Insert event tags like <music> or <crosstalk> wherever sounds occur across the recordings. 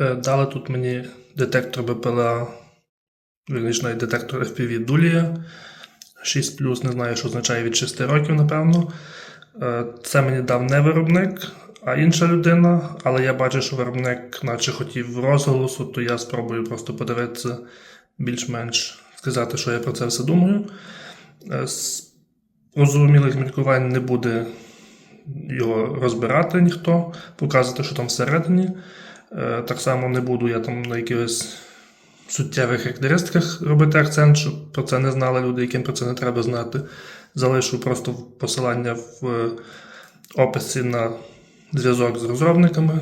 Е, Дали тут мені детектор БПЛА, вірніше детектор FPV Дулія 6 не знаю, що означає від 6 років, напевно. Е, Це мені дав не виробник, а інша людина, але я бачу, що виробник, наче хотів розголосу, то я спробую просто подивитися більш-менш сказати, що я про це все думаю. Е, розумілих міркувань не буде його розбирати ніхто, показувати, що там всередині. Е, Так само не буду я там на якихось суттєвих характеристиках робити акцент, щоб про це не знали люди, яким про це не треба знати. Залишу просто посилання в е, описі на зв'язок з розробниками.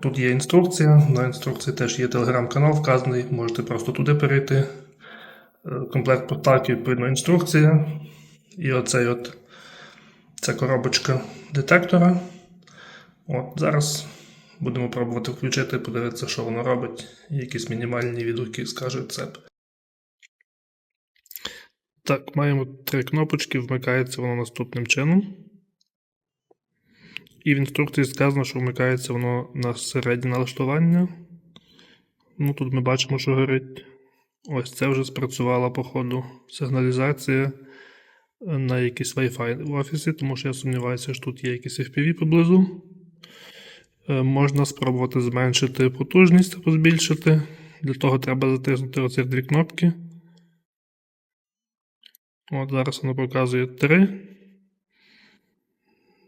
Тут є інструкція. На інструкції теж є телеграм-канал вказаний, можете просто туди перейти. Е, Комплект поставки, відповідно, інструкція. І оцей от це коробочка детектора. От, зараз будемо пробувати включити, подивитися, що воно робить, якісь мінімальні відгуки скаже ЦЕП. Так, маємо три кнопочки, вмикається воно наступним чином. І в інструкції сказано, що вмикається воно на середнє налаштування. Ну, тут ми бачимо, що горить. Ось це вже спрацювала, по ходу, сигналізація на якийсь Wi-Fi в офісі, тому що я сумніваюся, що тут є якийсь FPV поблизу. Е, Можна спробувати зменшити потужність або збільшити. Для того треба затиснути оці дві кнопки. От зараз воно показує 3.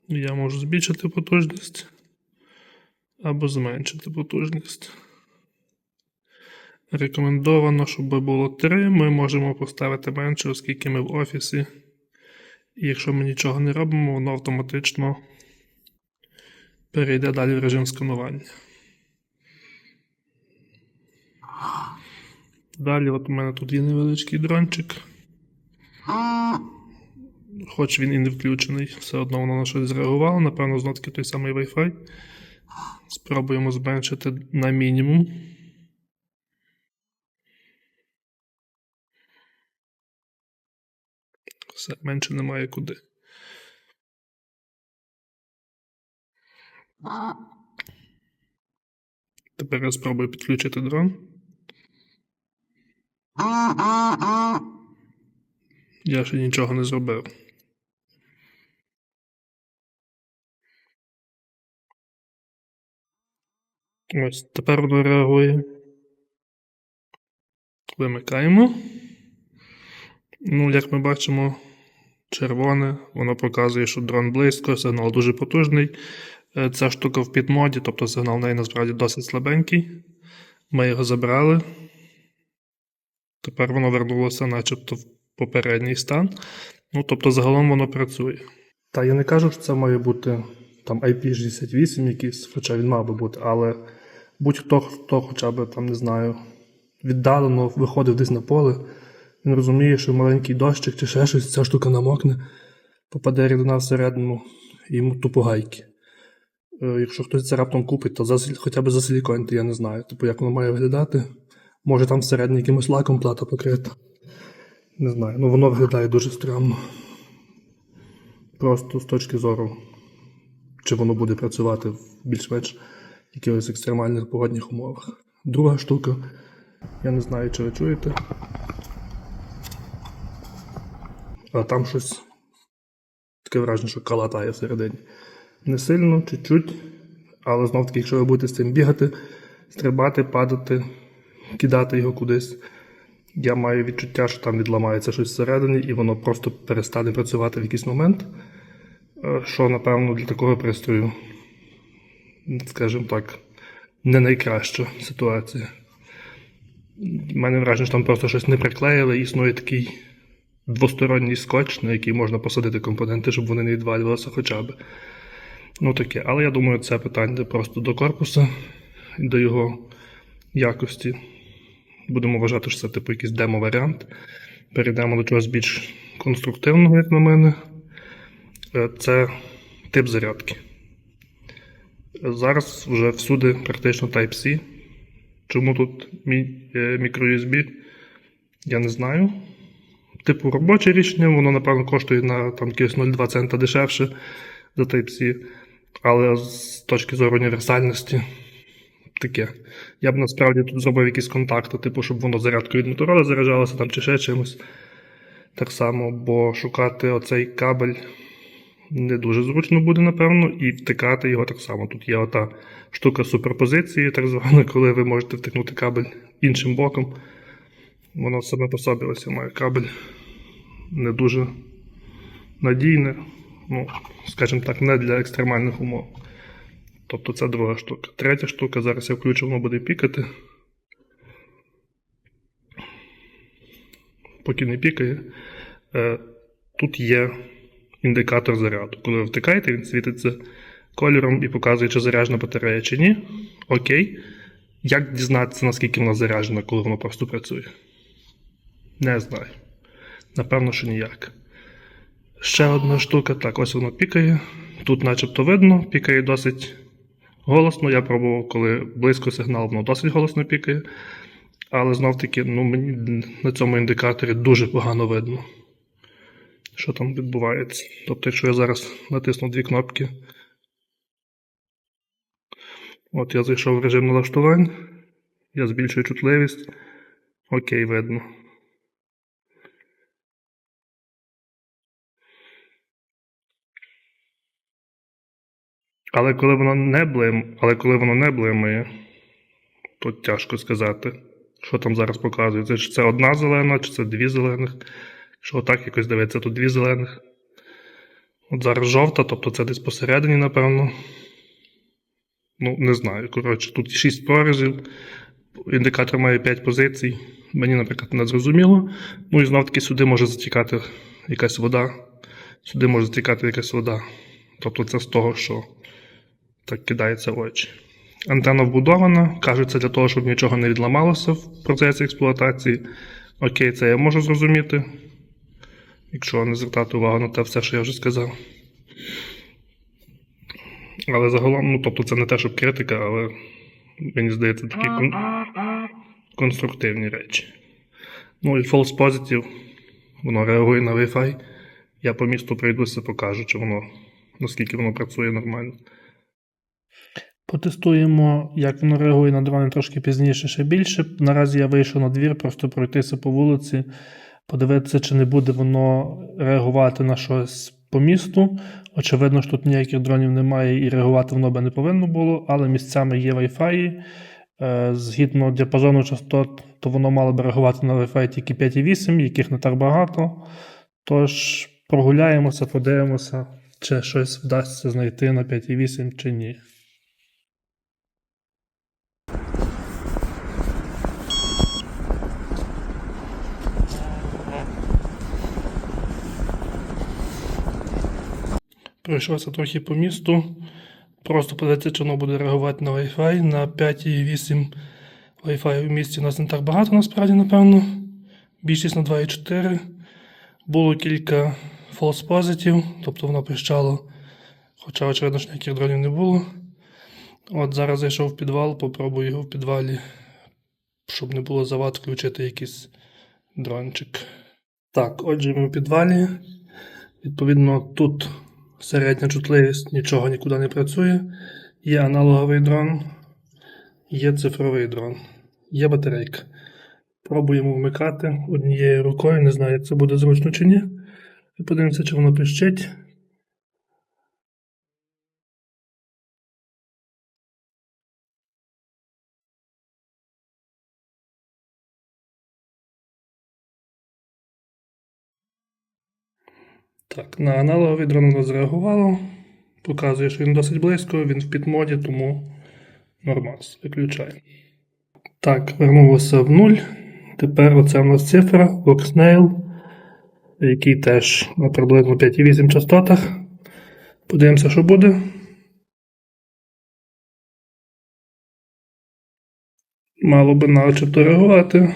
Я можу збільшити потужність або зменшити потужність. Рекомендовано, щоб було 3. Ми можемо поставити менше, оскільки ми в офісі. І якщо ми нічого не робимо, воно автоматично перейде далі в режим сканування. Далі, от у мене тут є невеличкий дрончик. Хоч він і не включений, все одно воно на щось зреагувало. Напевно, знов таки той самий Wi-Fi. Спробуємо зменшити на мінімум. Все, менше немає куди. Тепер я спробую підключити дрон. Я ще нічого не зробив. Ось тепер воно реагує. Вимикаємо. Ну, як ми бачимо, червоне, воно показує, що дрон близько, сигнал дуже потужний. Е, Ця штука в підмоді, тобто сигнал в неї насправді досить слабенький. Ми його забрали. Тепер воно вернулося начебто в попередній стан. Ну, тобто, загалом воно працює. Та я не кажу, що це має бути там IP68 якийсь, хоча він мав би бути, але будь-хто, хто хоча б там, не знаю, віддалено виходив десь на поле, він розуміє, що маленький дощик чи ще щось, ця штука намокне, попаде рідина всередину, і йому тупо гайки. Е, Якщо хтось це раптом купить, то за, хоча б за силіконьте, я не знаю. Типу, як воно має виглядати. Може там всередині якимось лаком плата покрита. Не знаю. Ну воно виглядає дуже стрьомно. Просто з точки зору, чи воно буде працювати в більш-менш якихось екстремальних погодних умовах. Друга штука, я не знаю, чи ви чуєте. А там щось таке враження, що калатає всередині. Не сильно, чуть-чуть, але знов таки, якщо ви будете з цим бігати, стрибати, падати, кидати його кудись, я маю відчуття, що там відламається щось всередині, і воно просто перестане працювати в якийсь момент. Е, Що, напевно, для такого пристрою, скажімо так, не найкраща ситуація. У мене враження, що там просто щось не приклеїли, існує такий двосторонній скотч, на який можна посадити компоненти, щоб вони не відвалювалися хоча б. Ну таке. Але я думаю, це питання просто до корпуса і до його якості. Будемо вважати, що це типу якийсь демо-варіант. Перейдемо до чогось більш конструктивного, як на мене. Е, Це тип зарядки. Зараз вже всюди практично Type-C. Чому тут е, мікро-USB? Я не знаю. Типу робоче рішення, воно, напевно, коштує на там, якихось 0,2 цента дешевше за Type-C. Але з точки зору універсальності, таке. Я б насправді тут зробив якісь контакти, типу, щоб воно зарядкою від моторола заряджалося там чи ще чимось. Так само, бо шукати оцей кабель не дуже зручно буде, напевно, і втикати його так само. Тут є ота штука суперпозиції, так звана, <laughs> коли ви можете втикнути кабель іншим боком. Воно саме по собі ось має кабель не дуже надійне, ну, скажімо так, не для екстремальних умов. Тобто це друга штука. Третя штука, зараз я включу, воно буде пікати. Поки не пікає. Е, тут є індикатор заряду. Коли ви втикаєте, він світиться кольором і показує, чи заряджена батарея чи ні. Окей. Як дізнатися, наскільки вона заряджена, коли воно просто працює? Не знаю. Напевно, що ніяк. Ще одна штука. Так, ось воно пікає. Тут начебто видно, пікає досить голосно. Я пробував, коли близько сигнал, воно досить голосно пікає. Але знов таки, ну, мені на цьому індикаторі дуже погано видно, що там відбувається. Тобто, якщо я зараз натисну дві кнопки. От я зайшов в режим налаштувань, я збільшую чутливість. Окей, видно. Але коли воно не блим, але коли воно не блимає, то тяжко сказати, що там зараз показується. Чи це одна зелена, чи це дві зелених. Якщо отак якось дивиться, то дві зелених. От зараз жовта, тобто це десь посередині, напевно. Ну, не знаю. Коротше, тут 6 прорізів. Індикатор має 5 позицій. Мені, наприклад, не зрозуміло. Ну і знов таки сюди може затікати якась вода. Сюди може затікати якась вода. Тобто це з того, що так кидається в очі. Антенна вбудована, кажуть, для того, щоб нічого не відламалося в процесі експлуатації. Окей, це я можу зрозуміти. Якщо не звертати увагу на те все, що я вже сказав. Але загалом, ну тобто це не те, щоб критика, але мені здається, такі кон... конструктивні речі. Ну і false positive, воно реагує на Wi-Fi. Я по місту пройдуся, покажу, чи воно, наскільки воно працює нормально. Потестуємо, як воно реагує на дрони трошки пізніше, ще більше. Наразі я вийшов на двір, просто пройтися по вулиці, подивитися, чи не буде воно реагувати на щось по місту. Очевидно, що тут ніяких дронів немає і реагувати воно би не повинно було, але місцями є Wi-Fi. Е, Згідно діапазону частот, то воно мало би реагувати на Wi-Fi тільки 5,8, яких не так багато. Тож прогуляємося, подивимося, чи щось вдасться знайти на 5,8 чи ні. Пройшовся трохи по місту. Просто подивитися, чи воно буде реагувати на Wi-Fi. На 5,8 Wi-Fi в місті у нас не так багато, насправді, напевно. Більшість на 2,4. Було кілька false positive, тобто воно пищало. Хоча, очевидно, що ніяких дронів не було. От зараз зайшов в підвал, попробую його в підвалі, щоб не було завад, включити якийсь дрончик. Так, отже, ми в підвалі. Відповідно, тут середня чутливість нічого нікуди не працює. Є аналоговий дрон, є цифровий дрон, є батарейка. Пробуємо вмикати однією рукою, не знаю, як це буде зручно чи ні. І подивимося, чи воно пищить. Так, на аналоговий дрон воно зреагувало. Показує, що він досить близько, він в підмоді, тому нормас. Виключаємо. Так, вернулося в нуль. Тепер оце у нас цифра Voxnail, який теж на приблизно 5,8 частотах. Подивимося, що буде. Мало би начебто реагувати.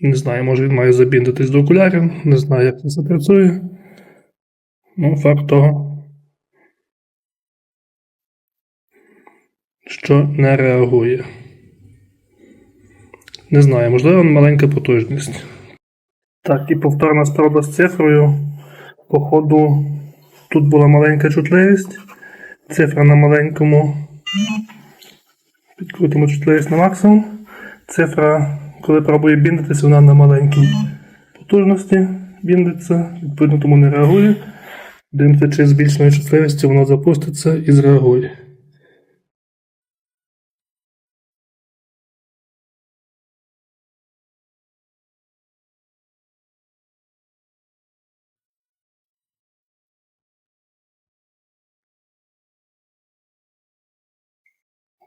Не знаю, може він має забіндитись до окулярів, не знаю, як це працює. Ну, факт того, що не реагує. Не знаю, можливо, маленька потужність. Так, і повторна спроба з цифрою. Походу, тут була маленька чутливість. Цифра на маленькому. Підкрутимо чутливість на максимум. Цифра, коли пробує біндитися, вона на маленькій потужності біндиться, відповідно тому не реагує. Дивимося, чи з збільшеною чутливістю воно запуститься і зреагує.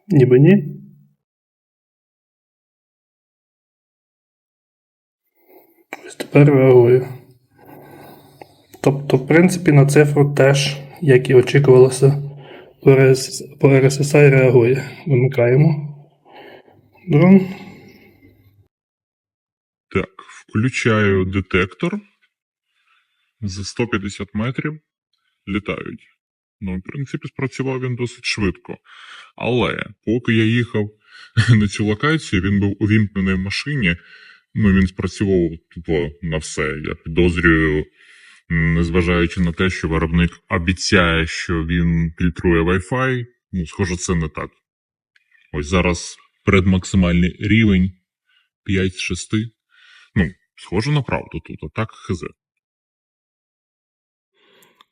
Ніби ні. Тепер реагує. Тобто, в принципі, на цифру теж, як і очікувалося, по RSSI реагує. Вимикаємо. Дрон. Так, включаю детектор. За 150 метрів літають. Ну, в принципі, спрацював він досить швидко. Але поки я їхав <laughs> на цю локацію, він був увімкнений в машині. Ну, він спрацював тупо на все. Я підозрюю, незважаючи на те, що виробник обіцяє, що він фільтрує Wi-Fi, ну, схоже, це не так. Ось зараз предмаксимальний рівень 5 з 6. Ну, схоже на правду тут, а так хз.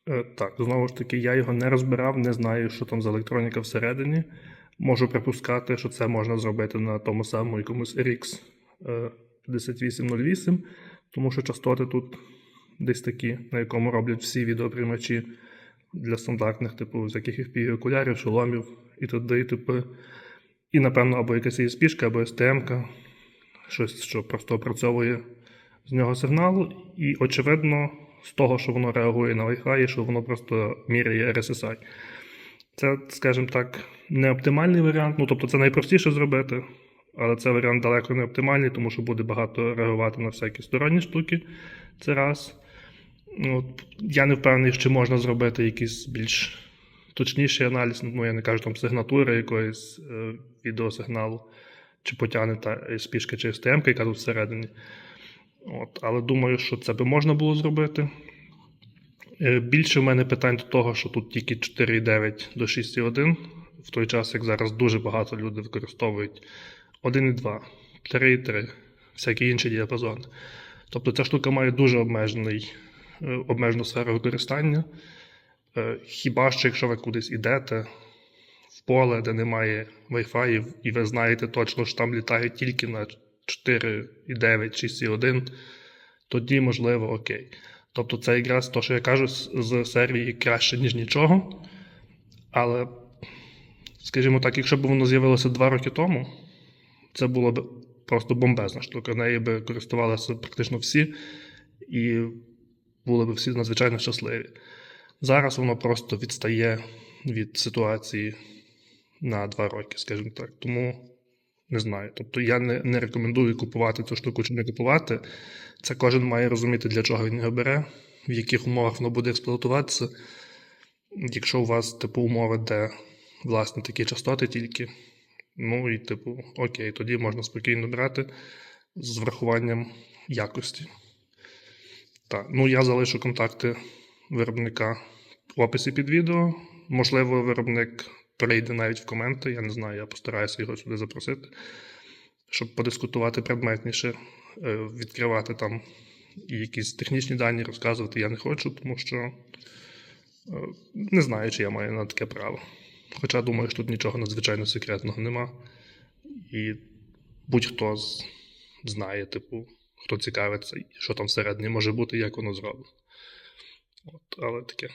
Е, Так, знову ж таки, я його не розбирав, не знаю, що там за електроніка всередині. Можу припускати, що це можна зробити на тому самому якомусь RX е, 5808, тому що частоти тут десь такі, на якому роблять всі відеоприймачі для стандартних, типу, всяких FPV окулярів, шоломів і т.д. і т.п. І, напевно, або якась ESP, або STM, щось, що просто опрацьовує з нього сигнал, і, очевидно, з того, що воно реагує на Wi-Fi, що воно просто міряє RSSI. Це, скажімо так, не оптимальний варіант. Ну, тобто, це найпростіше зробити, але це варіант далеко не оптимальний, тому що буде багато реагувати на всякі сторонні штуки. Це раз. Ну, От, я не впевнений, чи можна зробити якийсь більш точніший аналіз. Ну, я не кажу там сигнатури якоїсь е, відеосигналу, чи потягнута спішка чи STM, яка тут всередині. От, але думаю, що це би можна було зробити. Е, Більше в мене питань до того, що тут тільки 4,9 до 6,1, в той час, як зараз дуже багато людей використовують 1,2, 3,3, всякі інші діапазони. Тобто ця штука має дуже обмежений, е, обмежену сферу використання. Е, Хіба що якщо ви кудись ідете в поле, де немає Wi-Fi, і ви знаєте точно, що там літає тільки на 4,9, 6,1, тоді можливо окей. Тобто це якраз те, що я кажу з, серії краще, ніж нічого. Але, скажімо так, якщо б воно з'явилося два роки тому, це була б просто бомбезна штука. Нею би користувалися практично всі, і були б всі надзвичайно щасливі. Зараз воно просто відстає від ситуації на два роки, скажімо так. Тому не знаю. Тобто я не, не рекомендую купувати цю штуку чи не купувати. Це кожен має розуміти, для чого він його бере, в яких умовах воно буде експлуатуватися. Якщо у вас, типу, умови, де власне такі частоти тільки, ну і, типу, окей, тоді можна спокійно брати з врахуванням якості. Так, ну я залишу контакти виробника в описі під відео. Можливо, виробник перейде навіть в коменти, я не знаю, я постараюся його сюди запросити, щоб подискутувати предметніше, Е, відкривати там якісь технічні дані розказувати я не хочу, тому що е, не знаю, чи я маю на таке право. Хоча думаю, що тут нічого надзвичайно секретного нема. І будь-хто знає, типу, хто цікавиться, що там всередині може бути, як воно зроблено. От, але таке.